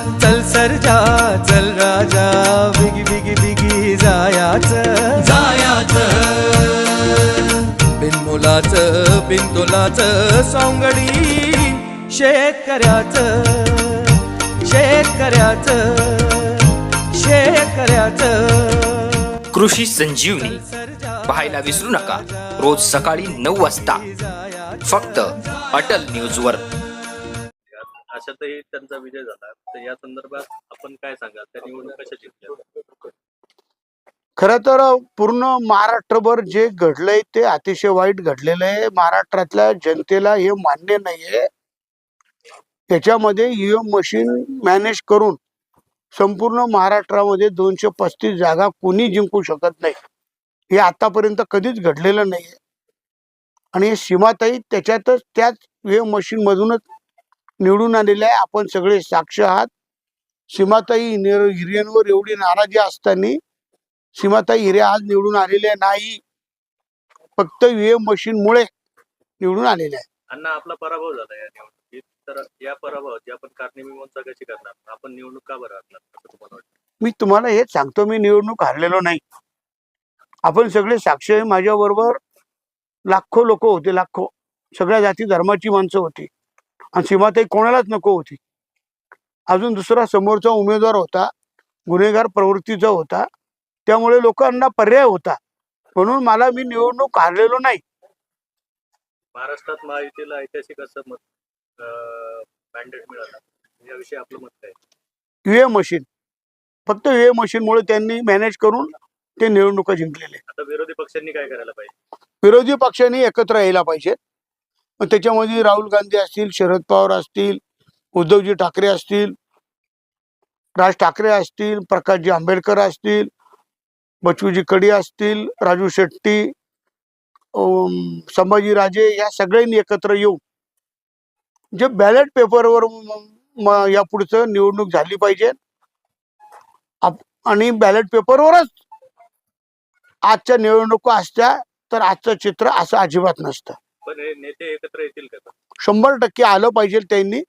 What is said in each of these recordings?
चल सरजा चल राजा बिगी बिगी बिगी जायाच. जायाच. बिनमुलाच बिनतोलाच सौंगडी शेतकऱ्याच. शेतकऱ्याच शेतकऱ्याच. कृषी संजीवनी पाहायला विसरू नका. रोज सकाळी नऊ वाजता. फक्त अटल न्यूजवर. अशातही त्यांचा विजय झाला. तर या संदर्भात आपण काय सांगाल? त्या निवडणूक कशा जिंकल्या? खर तर पूर्ण महाराष्ट्रभर जे घडलंय ते अतिशय वाईट घडलेलं आहे. महाराष्ट्रातल्या जनतेला हे मान्य नाहीये. त्याच्यामध्ये ईव्हीएम मशीन मॅनेज करून संपूर्ण महाराष्ट्रामध्ये दोनशे पस्तीस जागा कोणी जिंकू शकत नाही? हे आतापर्यंत कधीच घडलेलं नाहीये. आणि हे सीमाताई त्याच्यातच त्याच ईव्हीएम मशीन मधूनच निवडून आलेले आहे. आपण सगळे साक्ष आहात. सीमाताई हिरे- हिर्यांवर एवढी नाराजी असताना सीमाताई हिरे आज निवडून आलेले नाही. फक्त ईव्हीएम मशीन मुळे निवडून आलेले आहे. अण्णा आपला पराभव झाला या निवडणुकीत. तर या पराभवाची आपण कारणे कशी करणार आपण निवडणूक का बरं हरणार असं तुम्हाला वाटतं? मी तुम्हाला हेच सांगतो मी निवडणूक हारलेलो नाही. आपण सगळे साक्ष माझ्या बरोबर लाखो लोक होते लाखो. सगळ्या जाती धर्माची माणसं होती. आणि सीमाताई कोणालाच नको होती. अजून दुसरा समोरचा उमेदवार होता गुन्हेगार प्रवृत्तीचा होता. त्यामुळे लोकांना पर्याय होता. म्हणून मला मी निवडणूक हारलेलो नाही. महाराष्ट्रात महायुतीला ऐतिहासिक असं मत मॅन्डेट मिळालं. याविषयी आपलं मत काय? EVM machine. फक्त ईव्हीएम मशीनमुळे त्यांनी मॅनेज करून ते निवडणुका जिंकलेले. आता विरोधी पक्षांनी काय करायला पाहिजे? विरोधी पक्षांनी एकत्र यायला पाहिजेत मग त्याच्यामध्ये राहुल गांधी असतील शरद पवार असतील उद्धवजी ठाकरे असतील राज ठाकरे असतील प्रकाशजी आंबेडकर असतील बचूजी कडी असतील राजू शेट्टी संभाजी राजे या सगळ्यांनी एकत्र येऊन जे बॅलेट पेपरवर म- या पुढचं निवडणूक झाली पाहिजे. आणि बॅलेट पेपरवरच आजच्या निवडणुका असत्या तर आजचं चित्र असं अजिबात नसतं. नेते एकत्र येतील का? शंभर टक्के आलं पाहिजे त्यांनी.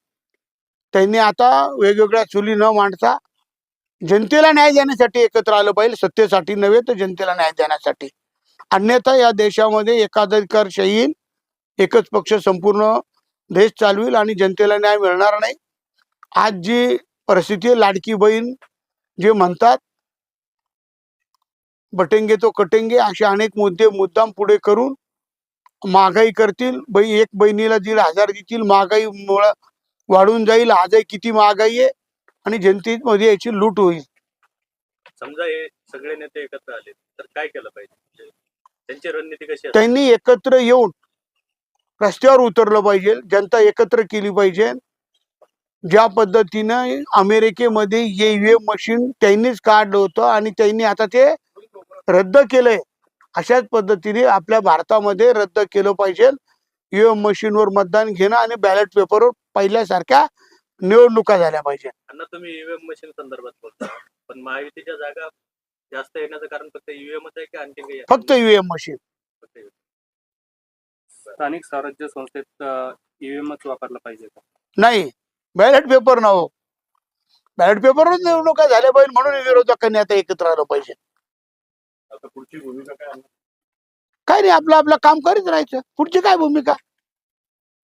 त्यांनी आता वेगवेगळ्या चुली न मांडता जनतेला न्याय देण्यासाठी एकत्र आलं पाहिजे. सत्तेसाठी नव्हे तर जनतेला न्याय देण्यासाठी. अन्यथा या देशामध्ये एकाधिकारशाही येईल एकच पक्ष संपूर्ण देश चालवील आणि जनतेला न्याय मिळणार नाही. आज जी परिस्थिती लाडकी बहीण जे म्हणतात बटेंगे तो कटेंगे असे अनेक मुद्दे मुद्दाम पुढे करून महागाई करतील बाई एक बहिणीला दीड हजार देतील महागाई मुळे वाढून जाईल आजही किती महागाई आहे आणि जनतेमध्ये याची लूट होईल. समजा हे सगळे नेते एकत्र आले तर काय केलं पाहिजे? त्यांची रणनीती कशी त्यांनी एकत्र येऊन रस्त्यावर उतरलं पाहिजे जनता एकत्र केली पाहिजे. ज्या पद्धतीनं अमेरिकेमध्ये ईव्हीएम मशीन त्यांनीच काढलं होतं आणि त्यांनी आता ते रद्द केलंय. अशाच पद्धतीने आपल्या भारतामध्ये रद्द केलं पाहिजे. ईव्हीएम मशीनवर मतदान घेणं आणि बॅलेट पेपरवर पहिल्यासारख्या निवडणुका झाल्या पाहिजे. अण्णा तुम्ही ईव्हीएम मशीन संदर्भात बोलता. पण महायुतीच्या जागा जास्त येण्याचं कारण फक्त ईव्हीएमच आहे की आणखी काही आहे? फक्त ईव्हीएम मशीन फक्त EVM. स्थानिक स्वराज्य संस्थेत ईव्हीएमच वापरला पाहिजे का? नाही. बॅलेट पेपर ना हो. बॅलेट पेपरवरच निवडणुका झाल्या पाहिजे म्हणून विरोधकांनी आता एकत्र आलं पाहिजे. आता पुढची भूमिका काय आहे? काय नाही आपलं आपलं काम करीत राहायचं. पुढची काय भूमिका?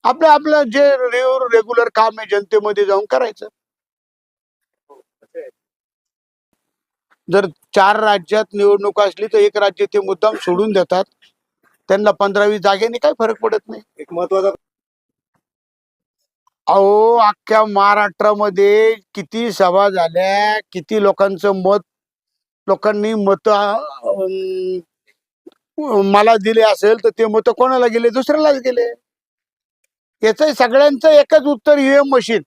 आपलं आपलं जे रेग्युलर काम आहे जनतेमध्ये जाऊन करायचं. जर चार राज्यात निवडणूक असली तर एक राज्य ते मुद्दाम सोडून देतात. त्यांना पंधरा वीस जागेने काय फरक पडत नाही. एक महत्त्वाचा अहो अख्ख्या महाराष्ट्रामध्ये किती सभा झाल्या किती लोकांचं मत लोकांनी मत मला दिले असेल तर ते मत कोणाला गेले? दुसऱ्यालाच गेले. याच सगळ्यांचं एकच उत्तर ईव्हीएम मशीन.